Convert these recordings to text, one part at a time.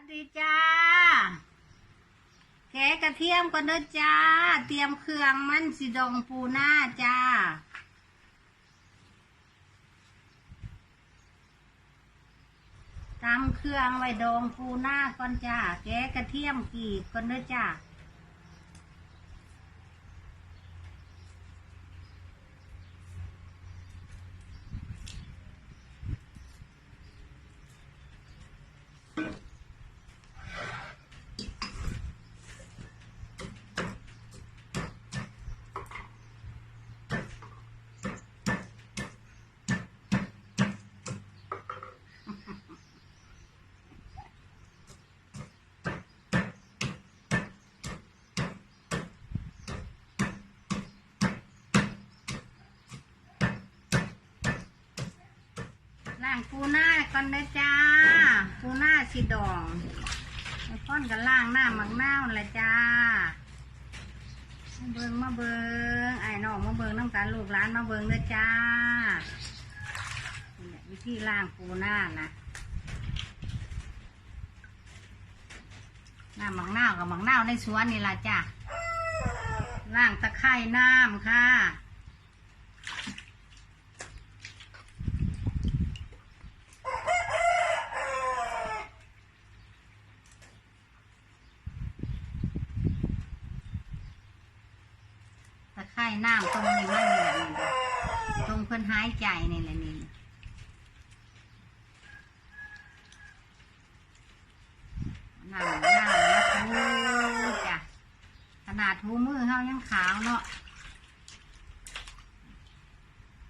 สดีจ้าแกกระเทียมก่อนเด้อจ้า เตรียมเครื่องมันสิดองปูหน้าจ้า ตำเครื่องไว้ดองปูหน้าก่อนจ้าแกกระเทียมกีบก่อนเด้อจ้า ล่างปูหน้าก่อนนะจ้าปูหน้าสิดองไอ้ก้อนกับล่างหน้ามักเน่าวละจ้ามาเบิงมาเบิงไอ้น้องมาเบิงน้ำกันลูกหลานมาเบิงเลยจ้าวิธีล่างปูหน้านะหน้ามักเน่าวกับมักเน่าวในสวนนี่ละจ้าล่างตะไคร่น้ำค่ะ ตะไคร่ น้ำตรงนี้มันนี่แหละนี่ตรงเพิ่นหายใจนี่แหละนี่น้ำน้ำแล้วทูจ้ะขนาดทูมือเขายังขาวเนาะ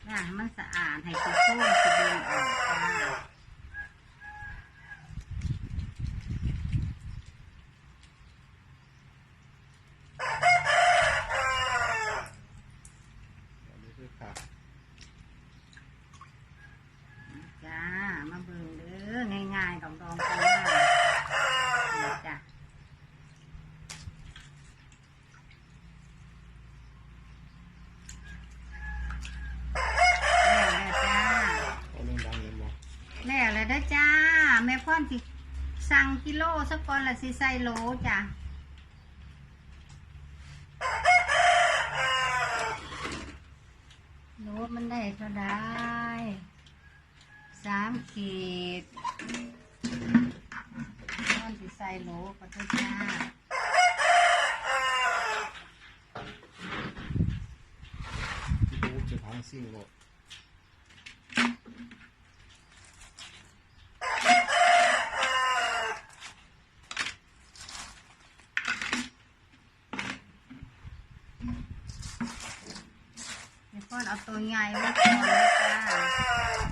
ล้างให้มันสะอาดให้ขี้โค้งขี้ดินออกจ้า อันนี้คือผัก จ้า มาเบิ่งเด้อง่ายๆดองดองๆกันมานี่จ้ะแล้วแล้วจ้า เอาเรื่องดังเลยบอก แล้วแล้วเด้อจ้า แม่พ่ อนสิ สั่งกิโลสักก่อนละสิใส่โลจ้ะโลมันได้เท่าได้สามขีดพ่อนสิใส่โลก็ได้จ้าจะพังสิ่งหมด แม่พ่อน เอาตัวใหญ่ไว้ก่อนเลยจ้า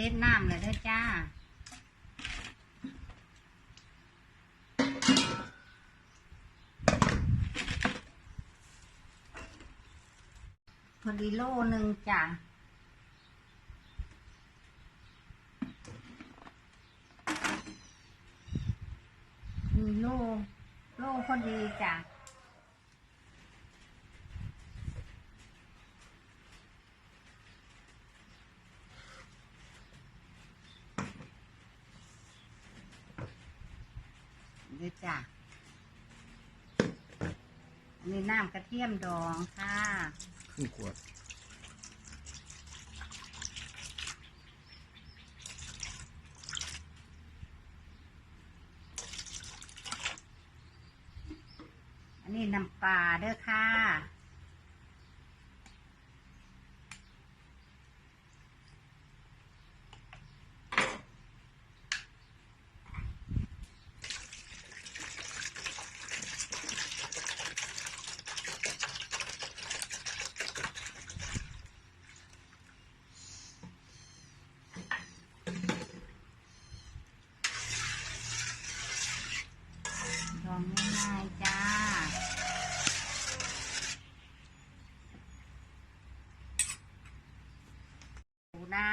เด็ดน้ำเลยเด้อจ้าพอดีโลหนึ่งจ้ะมีโล โลพอดีจ้ะ นี่น้ำกระเทียมดองค่ะครึ่งขวดอันนี้น้ำปลาเด้อค่ะ หน้า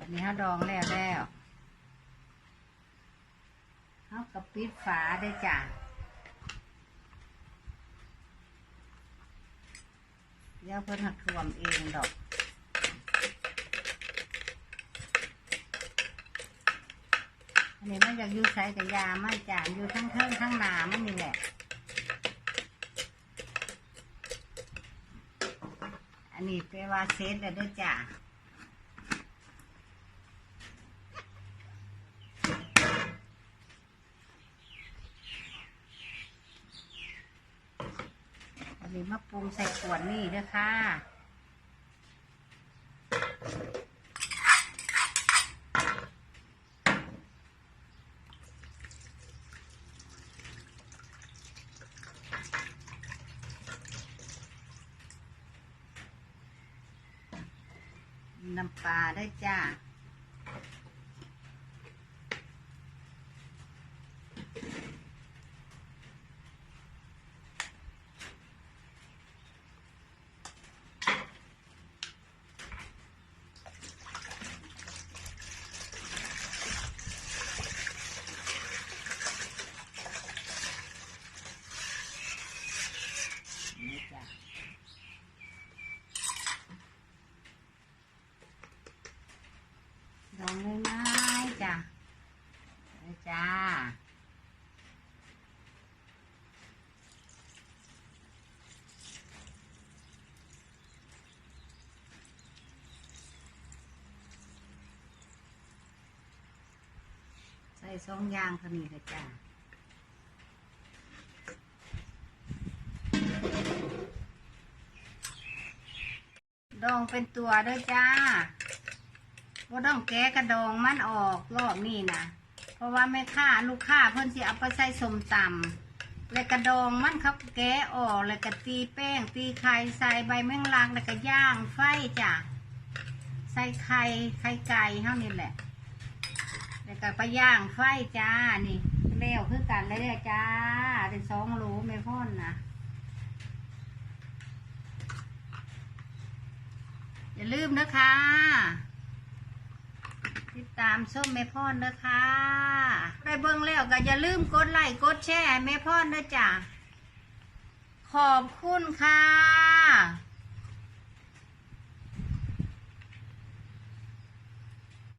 อันนี้เขาดองแล้วแล้วเขากระปิดฝาได้จ้ะเดี๋ยวเพิ่นหักรวมเองดอก อันนี้มันอยากอยู่ใส่กับยาไม่จานอยู่ทั้งเทิงทั้งหนามันนี่แหละ อันนี้เปว่าเซตแล้วด้วยจ้ะอันนี้มาปรุงใส่ขวดนี่เด้อค่ะ น้ำปลาได้จ้า นี่จ้ะลองเลยไหมจ้ะเลยจ้า ใส่สองอย่างเท่านี้ลยจ้าดองเป็นตัวด้วยจ้าว่าต้องแกะกระดองมันออกรอบนี้นะเพราะว่าแม่ค้าลูกค้าเพิ่นสิเอาไปใส่สมตำแล้วกระดองมันเขาแกะออกแล้วก็ตีแป้ง ตีไข่ใส่ใบแมงลักแล้วก็ย่างไฟจ้ะใส่ไข่ไข่ไก่เท่านี้แหละ แล้วก็ไปย่างไฟจ้านี่แล้วคือกันเลยเด้อจ้าเป็นสองโหลแม่พ่อนนะอย่าลืมนะคะติดตามส้มแม่พ่อนนะคะได้เบิ่งแล้วก็อย่าลืมกดไลค์กดแชร์แม่พอนด้วยจ้ะขอบคุณค่ะ